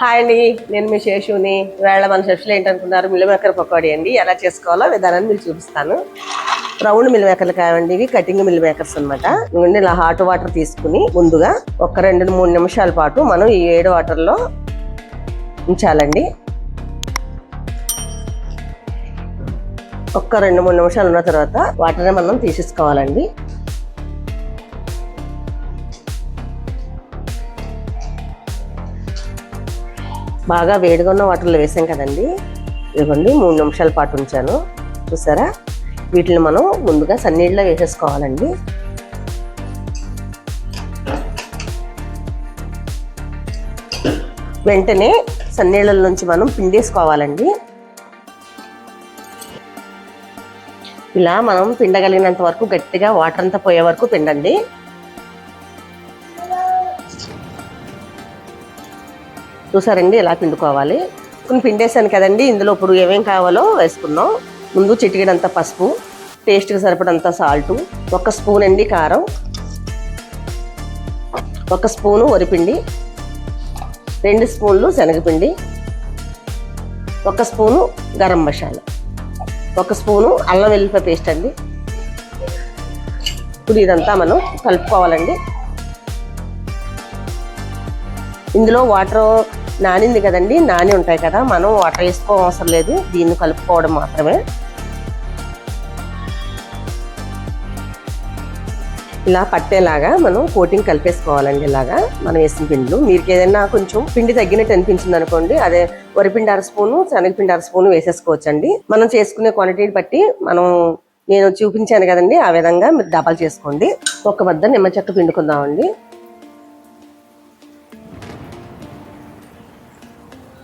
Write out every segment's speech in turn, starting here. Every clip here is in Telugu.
హాయ్ అండి నేను మీ శేషుని. వేళ మన షెఫ్లు ఏంటనుకున్నారు? మిల్ మేకర్ పకోడీ అండి. ఎలా చేసుకోవాలో విధానాన్ని మీకు చూపిస్తాను. రౌండ్ మిల్ మేకర్లు కావండి ఇవి కటింగ్ మిల్ మేకర్స్ అనమాట నుండి ఇలా హాట్ వాటర్ తీసుకుని ముందుగా ఒక రెండు మూడు నిమిషాల పాటు మనం ఈ ఏడు వాటర్లో ఉంచాలండి. ఒక్క రెండు మూడు నిమిషాలు ఉన్న తర్వాత వాటర్ని మనం తీసేసుకోవాలండి. బాగా వేడిగా ఉన్న వాటర్లో వేసాం కదండి. ఇదిగోండి మూడు నిమిషాల పాటు ఉంచాను. చూసారా? వీటిని మనం ముందుగా సన్నీళ్ళలో వేసేసుకోవాలండి. వెంటనే సన్నీళ్ళ నుంచి మనం పిండేసుకోవాలండి. ఇలా మనం పిండగలిగినంత వరకు గట్టిగా వాటర్ అంతా పోయే వరకు పిండండి. చూసారండి ఎలా పిండుకోవాలి. కొన్ని పిండేసాను కదండి ఇందులో ఇప్పుడు ఏమేం కావాలో వేసుకున్నాం. ముందు చిటికెడంత పసుపు టేస్ట్కి సరిపడంత సాల్టు ఒక స్పూన్ అండి కారం ఒక స్పూను వరిపిండి రెండు స్పూన్లు శనగపిండి ఒక స్పూను గరం మసాలా ఒక స్పూను అల్లం వెల్లిపాయ పేస్ట్ అండి. ఇప్పుడు ఇదంతా మనం కలుపుకోవాలండి. ఇందులో వాటర్ నానింది కదండి నాని ఉంటాయి కదా మనం వాటర్ వేసుకోవడం అవసరం లేదు దీన్ని కలుపుకోవడం మాత్రమే. ఇలా పట్టేలాగా మనం కోటింగ్ కలిపేసుకోవాలండి ఇలాగా మనం వేసిన పిండిలు. మీకు ఏదైనా కొంచెం పిండి తగ్గినట్టు అనిపించింది అనుకోండి అదే వరిపిండి అర స్పూను శనగపిండి అర స్పూను వేసేసుకోవచ్చండి. మనం చేసుకునే క్వాంటిటీని బట్టి మనం నేను చూపించాను కదండి ఆ విధంగా మీరు డబల్ చేసుకోండి. ఒక వద్ద నిమ్మ చెక్క పిండుకుందామండి.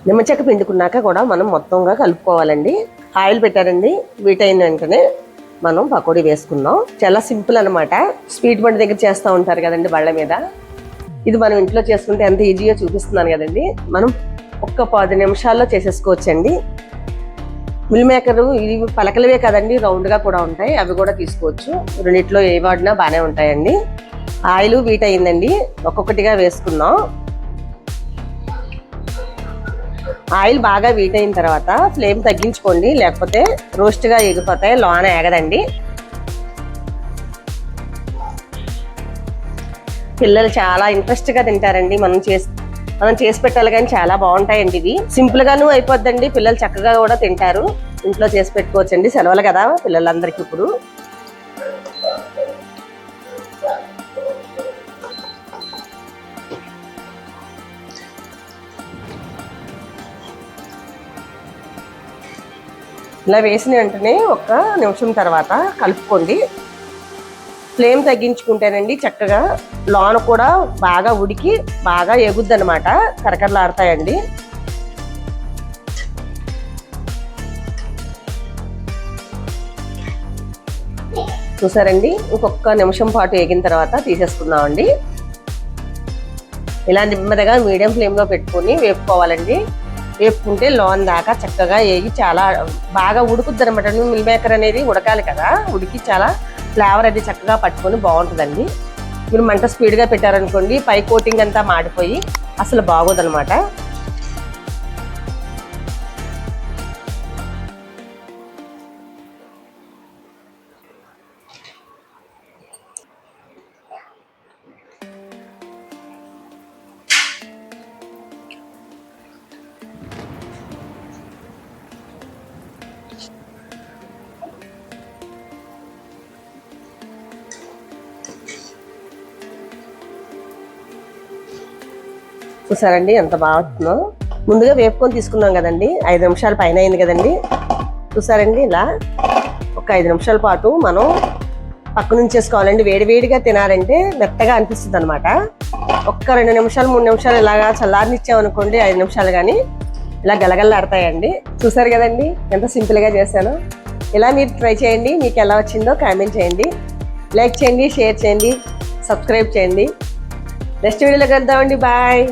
నిమ్మచెక్క పిండుకున్నాక కూడా మనం మొత్తంగా కలుపుకోవాలండి. ఆయిల్ పెట్టారండి. వీటైన వెంటనే మనం పకోడీ వేసుకుందాం. చాలా సింపుల్ అనమాట స్వీట్ బండి దగ్గర చేస్తూ ఉంటారు కదండి బళ్ళ మీద. ఇది మనం ఇంట్లో చేసుకుంటే ఎంత ఈజీగా చూపిస్తున్నాను కదండి. మనం ఒక్క పది నిమిషాల్లో చేసేసుకోవచ్చండి. మిల్ మేకర్ ఇవి పలకలవే కదండి. రౌండ్గా కూడా ఉంటాయి. అవి కూడా తీసుకోవచ్చు. రెండిట్లో ఏ వాడినా బాగానే ఉంటాయండి. ఆయిల్ వీట్ అయిందండి. ఒక్కొక్కటిగా వేసుకున్నాం ఆయిల్ బాగా వీట్ అయిన తర్వాత ఫ్లేమ్ తగ్గించుకోండి. లేకపోతే రోస్ట్గా ఎగిపోతాయి లోన ఎగదండి పిల్లలు చాలా ఇంట్రెస్ట్గా తింటారండి. మనం చేసి మనం చేసి పెట్టాలి కానీ చాలా బాగుంటాయండి ఇవి. సింపుల్గాను అయిపోద్దండి. పిల్లలు చక్కగా కూడా తింటారు. ఇంట్లో చేసి పెట్టుకోవచ్చండి. సెలవులు కదా పిల్లలందరికీ ఇప్పుడు. ఇలా వేసిన వెంటనే ఒక నిమిషం తర్వాత కలుపుకోండి. ఫ్లేమ్ తగ్గించుకుంటేనండి చక్కగా లోన కూడా బాగా ఉడికి బాగా ఎగుద్ది అనమాట కరకరలాడతాయండి. చూసారండి? ఇంకొక నిమిషం పాటు ఎగిన తర్వాత తీసేసుకుందామండి. ఇలా నెమ్మదిగా మీడియం ఫ్లేమ్లో పెట్టుకొని వేపుకోవాలండి. వేపుకుంటే లోన్ దాకా చక్కగా వేగి చాలా బాగా ఉడుకుద్ది అనమాట మిల్ మేకర్ అనేది ఉడకాలి కదా ఉడికి చాలా ఫ్లేవర్ అది చక్కగా పట్టుకొని బాగుంటుందండి. మీరు మంట స్పీడ్గా పెట్టారనుకోండి పై కోటింగ్ అంతా మాడిపోయి అసలు బాగోదనమాట చూసారండి ఎంత బాగా వస్తుందో. ముందుగా వేపుకొని తీసుకున్నాం కదండి ఐదు నిమిషాల పైన అయింది కదండి. చూసారండి ఇలా ఒక ఐదు నిమిషాల పాటు మనం పక్క నుంచేసుకోవాలండి వేడివేడిగా తినాలంటే మెత్తగా అనిపిస్తుంది అనమాట ఒక్క రెండు నిమిషాలు మూడు నిమిషాలు ఇలాగా చల్లారనిచ్చామనుకోండి ఐదు నిమిషాలు కానీ ఇలా గలగలాడతాయండి చూసారు కదండి ఎంత సింపుల్గా చేశాను. ఇలా మీరు ట్రై చేయండి మీకు ఎలా వచ్చిందో కామెంట్ చేయండి. లైక్ చేయండి షేర్ చేయండి సబ్స్క్రైబ్ చేయండి. నెక్స్ట్ వీడియోలో కలుద్దామండి బాయ్.